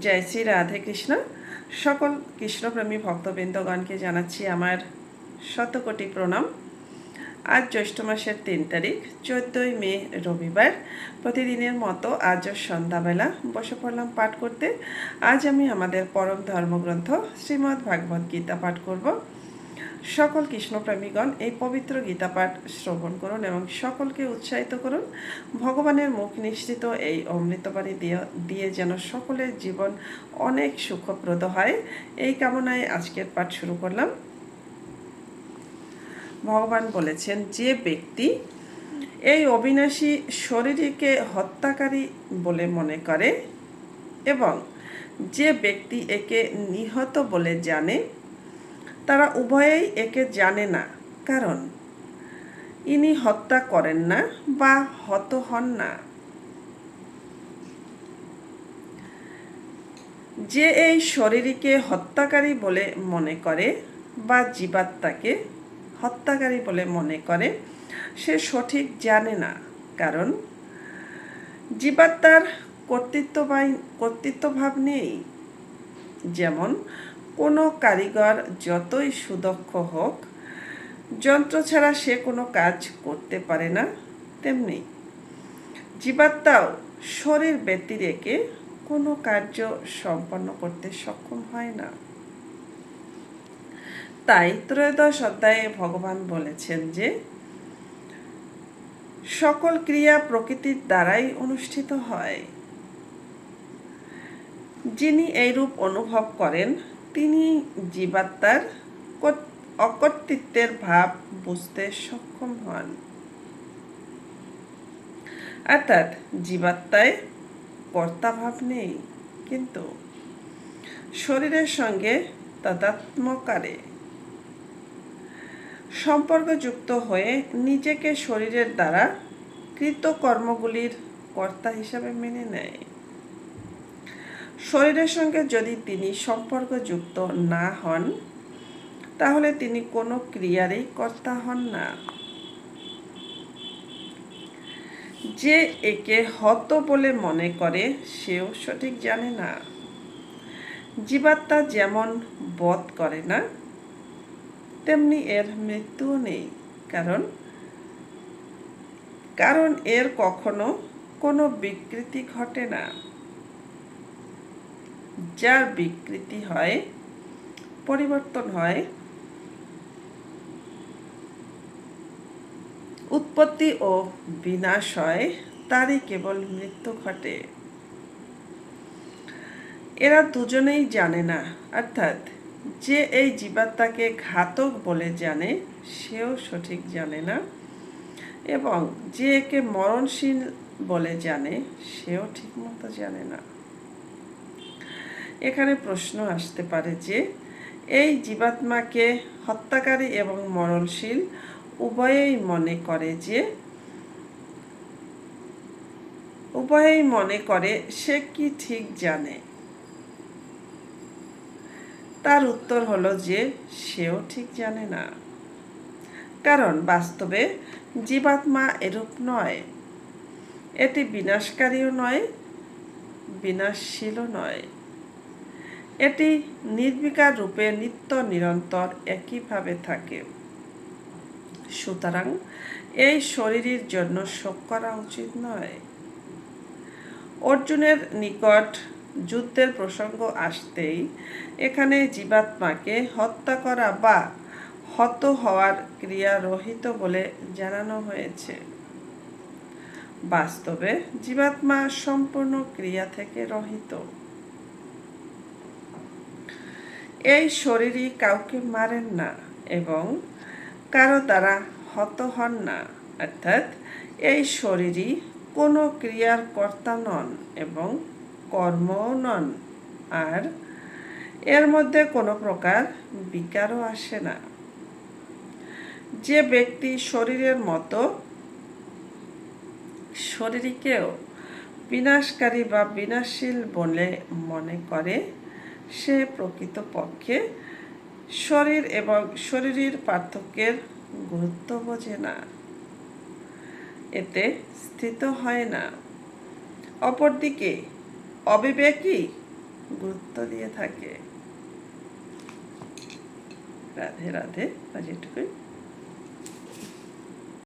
জয় শ্রী রাধে কৃষ্ণ। সকল কৃষ্ণপ্রেমী ভক্তবৃন্দগণকে জানাচ্ছি আমার শতকোটি প্রণাম। আজ জ্যৈষ্ঠ মাসের তিন তারিখ, চোদ্দই মে রবিবার। প্রতিদিনের মতো আজও সন্ধ্যাবেলা বসে পড়লাম পাঠ করতে। আজ আমি আমাদের পরম ধর্মগ্রন্থ শ্রীমদ্ ভাগবত গীতা পাঠ করব। সকল কৃষ্ণপ্রেমীগণ এই পবিত্র গীতা পাঠ শ্রবণ করুন এবং সকলকে উৎসাহিত করুন। ভগবানের মুখ নিশ্চিত এই অমৃতবাণী দিয়ে দিয়ে যেন সকলের জীবন অনেক সুখপ্রদ হয়। এই কামনায় আজকের পাঠ শুরু করলাম। ভগবান বলেছেন, যে ব্যক্তি এই অবিনাশী শরীরকে হত্যাকারী বলে মনে করে এবং যে ব্যক্তি একে নিহত বলে জানে তারা উভয়েই একে জানে না, কারণ ইনি হত্যা করেন না বা হত হন না। যে এই শরীরকে হত্যাকারী বলে মনে করে বা জীবাত্মাকে হত্যাকারী বলে মনে করে, সে সঠিক জানে না, কারণ জীবাত্মার কর্তৃত্ব কর্তৃত্বভাব নেই। যেমন কোনো কারিগর যতই সুদক্ষ হোক, যন্ত্র ছাড়া সে কোনো কাজ করতে পারে না তেমনি। জীবাত্মাও শরীর ব্যক্তি রেখে কোনো কার্য সম্পন্ন করতে সক্ষম হয় না। তাই ত্রয়োদশ অধ্যায়ে ভগবান বলেছেন যে, সকল ক্রিয়া প্রকৃতির দ্বারাই অনুষ্ঠিত হয়। যিনি এইরূপ অনুভব করেন তিনি জীবাত্মার অকর্তৃত্বের ভাব বুঝতে সক্ষম হন। অর্থাৎ জীবাত্মায় কর্তাভাব নেই, কিন্তু শরীরের সঙ্গে তদাত্মকারে। সম্পর্কযুক্ত হয়ে নিজেকে শরীরের দ্বারা কৃতকর্মগুলির কর্তা হিসাবে মেনে নেয়। শরীরের সঙ্গে যদি তিনি সম্পর্কযুক্ত না হন, তাহলে তিনি কোনো ক্রিয়ারই কর্তা হন না। যে একে হত বলে মনে করে, সেও সঠিক জানে না। জীবাত্মা যেমন বধ করে না, তেমনি এর মৃত্যুও নেই। কারণ কারণ এর কখনো কোনো বিকৃতি ঘটে না। যার বিকৃতি হয়, পরিবর্তন হয়। উৎপত্তি ও বিনাশ হয়, তারই কেবল মৃত্যু ঘটে। এরা দুজনেই জানে না, অর্থাৎ যে এই জীবাত্মাকে ঘাতক বলে জানে, সেও সঠিক জানে না। এবং যে একে মরণশীল বলে জানে, সেও ঠিকমতো জানে না। এখানে প্রশ্ন আসতে পারে যে, এই জীবাত্মাকে হত্যাকারী এবং মরণশীল উভয়েই মনে করে যে, উভয়েই মনে করে সে কি ঠিক জানে? তার উত্তর হলো যে, সেও ঠিক জানে না। কারণ বাস্তবে জীবাত্মা এরূপ নয়। এটি বিনাশকারীও নয়, বিনাশশীলও নয়। এটি নির্বিকার রূপে নিত্য নিরন্তর একইভাবে থাকে। সুতরাং এই শরীরের জন্য শোক করা উচিত নয়। অর্জুনের নিকট যুদ্ধের প্রসঙ্গ আসতেই এখানে জীবাত্মাকে হত্যা করা বা হত হওয়ার ক্রিয়া রহিত বলে জানানো হয়েছে। বাস্তবে জীবাত্মা সম্পূর্ণ ক্রিয়া থেকে রহিত। এই শরীরই কাউকে মারেন না এবং কারও দ্বারা হত হন না। অর্থাৎ এই শরীরই কোনো ক্রিয়ার কর্তা নন এবং কর্মও নন। আর এর মধ্যে কোনো প্রকার বিকারও আসে না। যে ব্যক্তি শরীরের মতো শরীরকেও বিনাশকারী বা বিনাশীল বলে মনে করে সে প্রকৃতপক্ষে শরীর এবং শরীরের পার্থক্যের গুরুত্ব বোঝে না। এতে স্থিত হয় না। অপরদিকে অবিবেকই গুরুত্ব দিয়ে থাকে। রাধে রাধে আজ